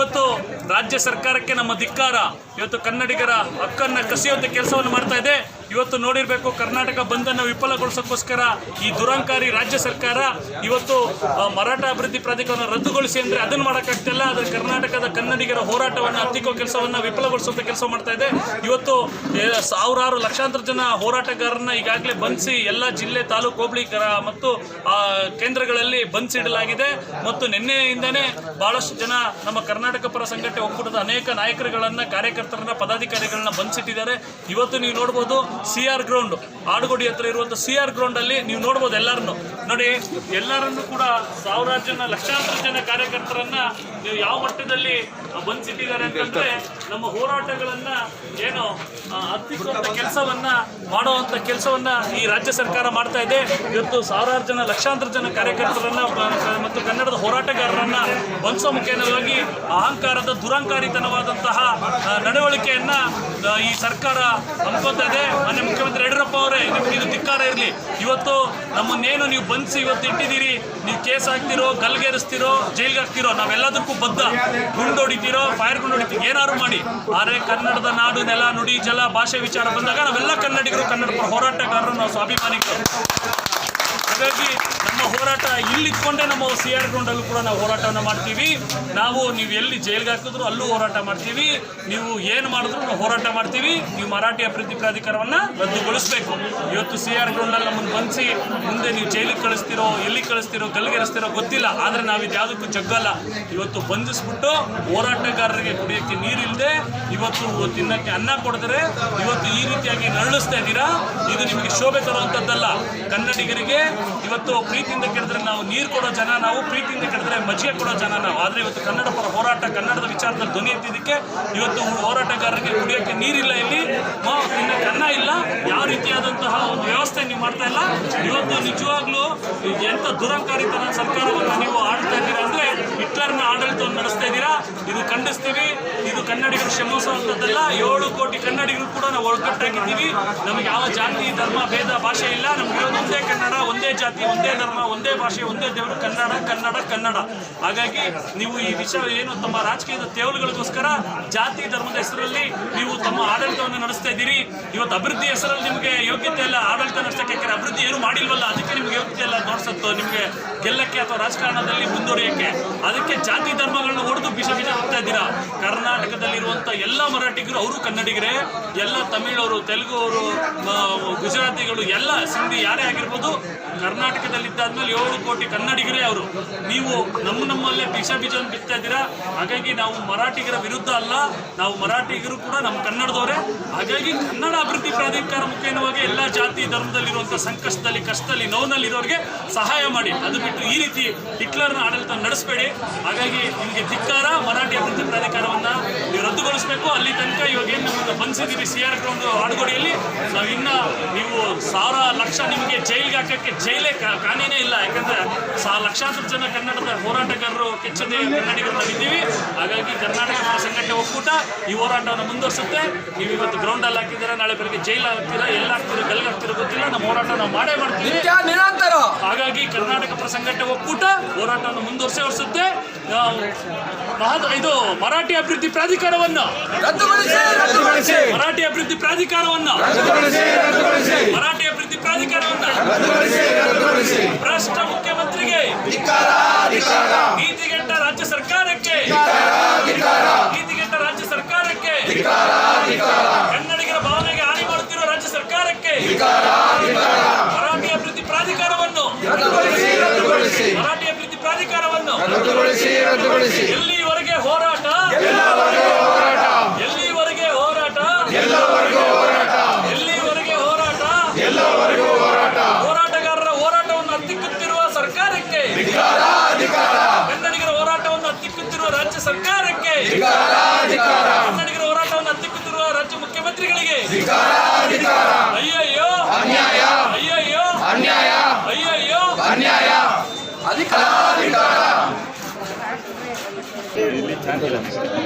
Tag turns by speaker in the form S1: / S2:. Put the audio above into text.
S1: ಇವತ್ತು ರಾಜ್ಯ ಸರ್ಕಾರಕ್ಕೆ ನಮ್ಮ ಧಿಕ್ಕಾರ ಇವತ್ತು ಕನ್ನಡಿಗರ ಹಕ್ಕನ್ನ ಕಸಿಯುವಂಥ ಕೆಲಸವನ್ನು ಮಾಡ್ತಾ ಇದೆ. ಇವತ್ತು ನೋಡಿರಬೇಕು, ಕರ್ನಾಟಕ ಬಂದನ್ನು ವಿಫಲಗೊಳಿಸೋಕ್ಕೋಸ್ಕರ ಈ ದುರಂಕಾರಿ ರಾಜ್ಯ ಸರ್ಕಾರ ಇವತ್ತು ಮರಾಠ ಅಭಿವೃದ್ಧಿ ಪ್ರಾಧಿಕಾರವನ್ನು ರದ್ದುಗೊಳಿಸಿ ಅಂದರೆ ಅದನ್ನು ಮಾಡೋಕ್ಕಾಗ್ತಿಲ್ಲ. ಆದರೆ ಕರ್ನಾಟಕದ ಕನ್ನಡಿಗರ ಹೋರಾಟವನ್ನು, ಹತ್ತಿಕ್ಕೋ ಕೆಲಸವನ್ನು ವಿಫಲಗೊಳಿಸುವಂಥ ಕೆಲಸ ಮಾಡ್ತಾ ಇದೆ. ಇವತ್ತು ಸಾವಿರಾರು ಲಕ್ಷಾಂತರ ಜನ ಹೋರಾಟಗಾರರನ್ನ ಈಗಾಗಲೇ ಬಂಧಿಸಿ ಎಲ್ಲ ಜಿಲ್ಲೆ, ತಾಲೂಕು, ಹೋಬಳಿ ಮತ್ತು ಕೇಂದ್ರಗಳಲ್ಲಿ ಬಂಧಿಸಿಡಲಾಗಿದೆ ಮತ್ತು ನಿನ್ನೆಯಿಂದನೇ ಬಹಳಷ್ಟು ಜನ ನಮ್ಮ ಕರ್ನಾಟಕ ಪರ ಸಂಘಟನೆ ಒಕ್ಕೂಟದ ಅನೇಕ ನಾಯಕರುಗಳನ್ನು, ಕಾರ್ಯಕರ್ತರನ್ನ, ಪದಾಧಿಕಾರಿಗಳನ್ನ ಬಂಧಿಸಿಟ್ಟಿದ್ದಾರೆ ಇವತ್ತು ನೀವು ನೋಡ್ಬೋದು ಸಿ ಆರ್ ಗ್ರೌಂಡ್ ಆಡುಗೋಡಿ ಹತ್ರ ಇರುವಂಥ ಸಿ ಆರ್ ಗ್ರೌಂಡ್ ಅಲ್ಲಿ ನೀವು ನೋಡ್ಬೋದು ಎಲ್ಲರನ್ನು. ನೋಡಿ, ಎಲ್ಲರನ್ನು ಕೂಡ ಸಾವಿರಾರು ಜನ, ಲಕ್ಷಾಂತರ ಜನ ಕಾರ್ಯಕರ್ತರನ್ನ ನೀವು ಯಾವ ಮಟ್ಟದಲ್ಲಿ ಬಂದ್ಸಿಟ್ಟಿದ್ದಾರೆ ಅಂತಂದ್ರೆ ನಮ್ಮ ಹೋರಾಟಗಳನ್ನ ಏನು ಅತ್ಯುತ್ತ ಕೆಲಸವನ್ನ ಮಾಡುವಂತ ಕೆಲಸವನ್ನ ಈ ರಾಜ್ಯ ಸರ್ಕಾರ ಮಾಡ್ತಾ ಇದೆ. ಇವತ್ತು ಸಾವಿರಾರು ಜನ, ಲಕ್ಷಾಂತರ ಜನ ಕಾರ್ಯಕರ್ತರನ್ನ ಮತ್ತು ಕನ್ನಡದ ಹೋರಾಟಗಾರರನ್ನ ಬಂಧಿಸೋ ಮುಖೇನವಾಗಿ ಅಹಂಕಾರದ ದುರಂಕಾರಿತನವಾದಂತಹ ನಡವಳಿಕೆಯನ್ನ ಈ ಸರ್ಕಾರ ಅನ್ಕೋತಾ ಇದೆ. ಮಾನ್ಯ ಮುಖ್ಯಮಂತ್ರಿ ಯಡಿಯೂರಪ್ಪ ಅವರೇ, ನಿಮ್ಗೆ ಇದು ಧಿಕ್ಕಾರ ಇರಲಿ. ಇವತ್ತು ನಮ್ಮನ್ನೇನು ನೀವು ಬಂಧಿಸಿ ಇವತ್ತು ಇಟ್ಟಿದ್ದೀರಿ, ನೀವು ಕೇಸ್ ಹಾಕ್ತಿರೋ, ಗಲ್ಗೇರಿಸ್ತಿರೋ, ಜೈಲ್ಗೆ ಹಾಕ್ತಿರೋ, ನಾವೆಲ್ಲದಕ್ಕೂ ಬದ್ಧ. ಗುಂಡು ಹೊಡಿತೀರೋ ಫೈರ್ ಗುಂಡು ಹೊಡಿತೀವಿ ಏನಾದ್ರು ಮಾಡಿ. ಆದರೆ ಕನ್ನಡದ ನಾಡು, ನೆಲ, ನುಡಿ, ಜಲ, ಭಾಷೆ ವಿಚಾರ ಬಂದಾಗ ನಾವೆಲ್ಲ ಕನ್ನಡಿಗರು ಕನ್ನಡ ಹೋರಾಟಗಾರರು, ನಾವು ಸ್ವಾಭಿಮಾನಿಗಳು. ಹಾಗಾಗಿ ನಮ್ಮ ಹೋರಾಟ ಇಲ್ಲಿ ಇಟ್ಕೊಂಡೇ ನಮ್ಮ ಸಿ ಆರ್ ಗ್ರೌಂಡಲ್ಲೂ ಕೂಡ ನಾವು ಹೋರಾಟವನ್ನು ಮಾಡ್ತೀವಿ. ನಾವು ನೀವು ಎಲ್ಲಿ ಜೈಲ್ಗೆ ಹಾಕಿದ್ರು ಅಲ್ಲೂ ಹೋರಾಟ ಮಾಡ್ತೀವಿ. ನೀವು ಏನು ಮಾಡಿದ್ರು ನಾವು ಹೋರಾಟ ಮಾಡ್ತೀವಿ. ನೀವು ಮರಾಠಿ ಅಭಿವೃದ್ಧಿ ಪ್ರಾಧಿಕಾರವನ್ನು ರದ್ದುಗೊಳಿಸಬೇಕು. ಇವತ್ತು ಸಿ ಆರ್ ಗ್ರೌಂಡಲ್ಲಿ ನಮ್ಮನ್ನು ಬಂಧಿಸಿ ಮುಂದೆ ನೀವು ಜೈಲಿಗೆ ಕಳಿಸ್ತಿರೋ ಎಲ್ಲಿ ಕಳಿಸ್ತಿರೋ ಗಲ್ಲಿಗೆರಿಸ್ತಿರೋ ಗೊತ್ತಿಲ್ಲ. ಆದರೆ ನಾವು ಇದ್ಯಾವುದಕ್ಕೂ ಜಗ್ಗಲ್ಲ ಇವತ್ತು ಬಂಧಿಸ್ಬಿಟ್ಟು ಹೋರಾಟಗಾರರಿಗೆ ಕುಡಿಯೋಕ್ಕೆ ನೀರಿಲ್ಲದೆ ಇವತ್ತು ತಿನ್ನಕ್ಕೆ ಅನ್ನ ಕೊಡಿದ್ರೆ ಇವತ್ತು ಈ ರೀತಿಯಾಗಿ ನರಳಿಸ್ತಾ ಇದ್ದೀರಾ? ಇದು ನಿಮಗೆ ಶೋಭೆ ತರುವಂಥದ್ದಲ್ಲ ಕನ್ನಡಿಗರಿಗೆ ಇವತ್ತು ಪ್ರೀತಿಯಿಂದ ಕೇಳಿದ್ರೆ ನಾವು ನೀರು ಕೊಡೋ ಜನ, ನಾವು ಪ್ರೀತಿಯಿಂದ ಕೇಳಿದ್ರೆ ಮಜ್ಜಿಗೆ ಕೊಡೋ ಜನ ನಾವು. ಆದರೆ ಇವತ್ತು ಕನ್ನಡ ಪರ ಹೋರಾಟ, ಕನ್ನಡದ ವಿಚಾರದಲ್ಲಿ ಧ್ವನಿ ಎತ್ತಿದ್ದಕ್ಕೆ ಇವತ್ತು ಹೋರಾಟಗಾರರಿಗೆ ಕುಡಿಯೋಕ್ಕೆ ನೀರಿಲ್ಲ ಇಲ್ಲಿ. ಕನ್ನ ಇಲ್ಲ. ಯಾವ ರೀತಿಯಾದಂತಹ ಒಂದು ವ್ಯವಸ್ಥೆ ನೀವು ಮಾಡ್ತಾ ಇಲ್ಲ. ಇವತ್ತು ನಿಜವಾಗ್ಲೂ ಎಂಥ ದುರಂಕಾರಿತನ ಸರ್ಕಾರವನ್ನು ನೀವು ಆಡ್ತಾ ಇದ್ದೀರಾ ಅಂದ್ರೆ ಹಿಟ್ಲರ್ನ ಆಡಳಿತವನ್ನು ನಡೆಸ್ತಾ ಇದ್ದೀರಾ? ಇದು ಖಂಡಿಸ್ತೀವಿ. ಇದು ಕನ್ನಡಿಗರು ಕ್ಷಮಿಸುವಂಥದ್ದಲ್ಲ ಏಳು ಕೋಟಿ ಕನ್ನಡಿಗರು ಕೂಡ ನಾವು ಒಳಕಟ್ಟಾಗಿದ್ದೀವಿ ನಮಗೆ ಯಾವ ಜಾತಿ, ಧರ್ಮ, ಭೇದ, ಭಾಷೆ ಇಲ್ಲ. ನಮ್ಗೆ ಇರೋದು ಒಂದೇ ಕನ್ನಡ, ಒಂದೇ ಜಾತಿ, ಒಂದೇ ಧರ್ಮ, ಒಂದೇ ಭಾಷೆ, ಒಂದೇ ದೇವರು, ಕನ್ನಡ ಕನ್ನಡ ಕನ್ನಡ. ಹಾಗಾಗಿ ನೀವು ಈ ವಿಷಯ ಏನು ತಮ್ಮ ರಾಜಕೀಯದ ತೇವಲುಗಳಿಗೋಸ್ಕರ ಜಾತಿ, ಧರ್ಮದ ಹೆಸರಲ್ಲಿ ನೀವು ತಮ್ಮ ಆಡಳಿತವನ್ನು ನಡೆಸ್ತಾ ಇದ್ದೀರಿ. ಇವತ್ತು ಅಭಿವೃದ್ಧಿ ಹೆಸರಲ್ಲಿ ನಿಮಗೆ ಯೋಗ್ಯತೆ ಇಲ್ಲ. ಆಡಳಿತ ನಡೆಸಕ್ಕೆ ಅಭಿವೃದ್ಧಿ ಏನು ಮಾಡಿಲ್ವಲ್ಲ, ಅದಕ್ಕೆ ನಿಮ್ಗೆ ಯೋಗ್ಯತೆ ಇಲ್ಲ ನೋಡ್ಸತ್ತು ನಿಮಗೆ ಗೆಲ್ಲಕ್ಕೆ ಅಥವಾ ರಾಜಕಾರಣದಲ್ಲಿ ಮುಂದುವರಿಯಕ್ಕೆ. ಅದಕ್ಕೆ ಜಾತಿ, ಧರ್ಮಗಳನ್ನ ಹೊಡೆದು ಬಿಷ ಬೀಜ ಹೋಗ್ತಾ ಇದ್ದೀರಾ? ಕರ್ನಾಟಕದಲ್ಲಿರುವಂಥ ಎಲ್ಲ ಮರಾಠಿಗರು, ಅವರು ಕನ್ನಡಿಗರೇ. ಎಲ್ಲ ತಮಿಳವರು, ತೆಲುಗು ಅವರು ಗುಜರಾತಿಗಳು, ಎಲ್ಲ ಸಿಂಧಿ ಯಾರೇ ಆಗಿರ್ಬೋದು ಕರ್ನಾಟಕದಲ್ಲಿದ್ದಾದ್ಮೇಲೆ ಏಳು ಕೋಟಿ ಕನ್ನಡಿಗರೇ ಅವರು. ನೀವು ನಮ್ಮ ನಮ್ಮಲ್ಲೇ ಬೀಜ ಬೀಜವನ್ನು ಬಿತ್ತಾ ಇದ್ದೀರಾ? ಹಾಗಾಗಿ ನಾವು ಮರಾಠಿಗರ ವಿರುದ್ಧ ಅಲ್ಲ, ನಾವು ಮರಾಠಿಗರು ಕೂಡ ನಮ್ಮ ಕನ್ನಡದವರೇ. ಹಾಗಾಗಿ ಕನ್ನಡ ಅಭಿವೃದ್ಧಿ ಪ್ರಾಧಿಕಾರ ಮುಖೇನವಾಗಿ ಎಲ್ಲ ಜಾತಿ ಧರ್ಮದಲ್ಲಿರುವಂಥ ಸಂಕಷ್ಟದಲ್ಲಿ, ಕಷ್ಟದಲ್ಲಿ, ನೋವಿನಲ್ಲಿರೋರಿಗೆ ಸಹಾಯ ಮಾಡಿ. ಅದು ಬಿಟ್ಟು ಈ ರೀತಿ ಹಿಟ್ಲರ್ನ ಆಡಳಿತ ನಡೆಸಬೇಡಿ. ಹಾಗಾಗಿ ನಿಮಗೆ ಧಿಕ್ಕಾರ, ಮರಾಠಿ ಅಭಿವೃದ್ಧಿ ಪ್ರಾಧಿಕಾರವನ್ನು ನೀವು ರದ್ದುಗೊಳಿಸಬೇಕು. ಅಲ್ಲಿ ತನಕ ಇವಾಗ ಏನು ನಮ್ಮನ್ನು ಬಂಧಿಸಿದ್ದೀವಿ ಸಿ ಆರ್ ಗ್ರೌಂಡ್ ಆಡುಗೋಡಿಯಲ್ಲಿ? ನಾವು ಇನ್ನ ನೀವು ಸಾವಿರ ಲಕ್ಷ ನಿಮಗೆ ಜೈಲಿಗೆ ಹಾಕೋಕ್ಕೆ ಜೈಲೇ ಕಾನೂನೇ ಇಲ್ಲ. ಯಾಕಂದ್ರೆ ಸಾ ಲಕ್ಷಾಂತರ ಜನ ಕನ್ನಡದ ಹೋರಾಟಗಾರರು ಕೆಚ್ಚದೆ ಕನ್ನಡಿಗರು ನಾವಿದ್ದೀವಿ ಹಾಗಾಗಿ ಕರ್ನಾಟಕ ಪರ ಸಂಘಟನೆ ಒಕ್ಕೂಟ ಈ ಹೋರಾಟವನ್ನು ಮುಂದುವರಿಸುತ್ತೆ. ನೀವು ಇವತ್ತು ಗ್ರೌಂಡಲ್ಲಿ ಹಾಕಿದ್ದೀರಾ ನಾಳೆ ಬೆಳಗ್ಗೆ ಜೈಲ್ ಹಾಕ್ತೀರಾ ಎಲ್ಲ ಹಾಕ್ತೀರಾ ಗಲ್ಗೆ ಹಾಕ್ತೀರಾ ಗೊತ್ತಿಲ್ಲ. ನಮ್ಮ ಹೋರಾಟ ನಾವು ಮಾಡೇ ಮಾಡ್ತೀವಿ.
S2: ನಿರಂತರ.
S1: ಹಾಗಾಗಿ ಕರ್ನಾಟಕ ಪರ ಸಂಘಟನೆ ಒಕ್ಕೂಟ ಹೋರಾಟವನ್ನು ಮುಂದುವರಿಸೇ ವರ್ಷುತ್ತೆ ಮಹತ್ ಇದು ಮರಾಠಿ ಅಭಿವೃದ್ಧಿ ಪ್ರಾಧಿಕಾರವನ್ನು ಮರಾಠಿ ಅಭಿವೃದ್ಧಿ ಪ್ರಾಧಿಕಾರವನ್ನು ಮರಾಠಿ ಅಭಿವೃದ್ಧಿ ಪ್ರಾಧಿಕಾರವನ್ನು ಭ್ರಷ್ಟ ಮುಖ್ಯಮಂತ್ರಿಗೆ ನೀತಿಗೆಟ್ಟ ರಾಜ್ಯ ಸರ್ಕಾರಕ್ಕೆ ನೀತಿಗೆಟ್ಟ ರಾಜ್ಯ ಸರ್ಕಾರಕ್ಕೆ ಕನ್ನಡಿಗರ ಭಾವನೆಗೆ ಹಾನಿ ಮಾಡುತ್ತಿರುವ ರಾಜ್ಯ ಸರ್ಕಾರಕ್ಕೆ ಮರಾಠಿ ಅಭಿವೃದ್ಧಿ ಪ್ರಾಧಿಕಾರವನ್ನು
S2: ರದ್ದುಗೊಳಿಸಿ ರದ್ದುಗೊಳಿಸಿ
S1: ಮರಾಠಿ ಅಭಿವೃದ್ಧಿ ಪ್ರಾಧಿಕಾರವನ್ನು
S2: ರದ್ದುಗೊಳಿಸಿ
S1: ಎಲ್ಲಿವರೆಗೆ ಹೋರಾಟ?
S2: ಹೋರಾಟ?
S1: ಎಲ್ಲಿವರೆಗೆ ಹೋರಾಟ?
S2: ಎಲ್ಲವರೆಗೂ ಹೋರಾಟ?
S1: ಎಲ್ಲಿವರೆಗೆ ಹೋರಾಟ?
S2: ಎಲ್ಲವರೆಗೂ ಹೋರಾಟ?
S1: ಹೋರಾಟಗಾರರ ಹೋರಾಟವನ್ನು ಹತ್ತಿಕ್ಕುತ್ತಿರುವ ಸರ್ಕಾರಕ್ಕೆ. ಕನ್ನಡಿಗರ ಹೋರಾಟವನ್ನು ಹತ್ತಿಕ್ಕುತ್ತಿರುವ ರಾಜ್ಯ ಸರ್ಕಾರಕ್ಕೆ. ಕನ್ನಡಿಗರ ಹೋರಾಟವನ್ನು ಹತ್ತಿಕ್ಕುತ್ತಿರುವ ರಾಜ್ಯ ಮುಖ್ಯಮಂತ್ರಿಗಳಿಗೆ.
S2: ಅಧಿಕಾರ Williams.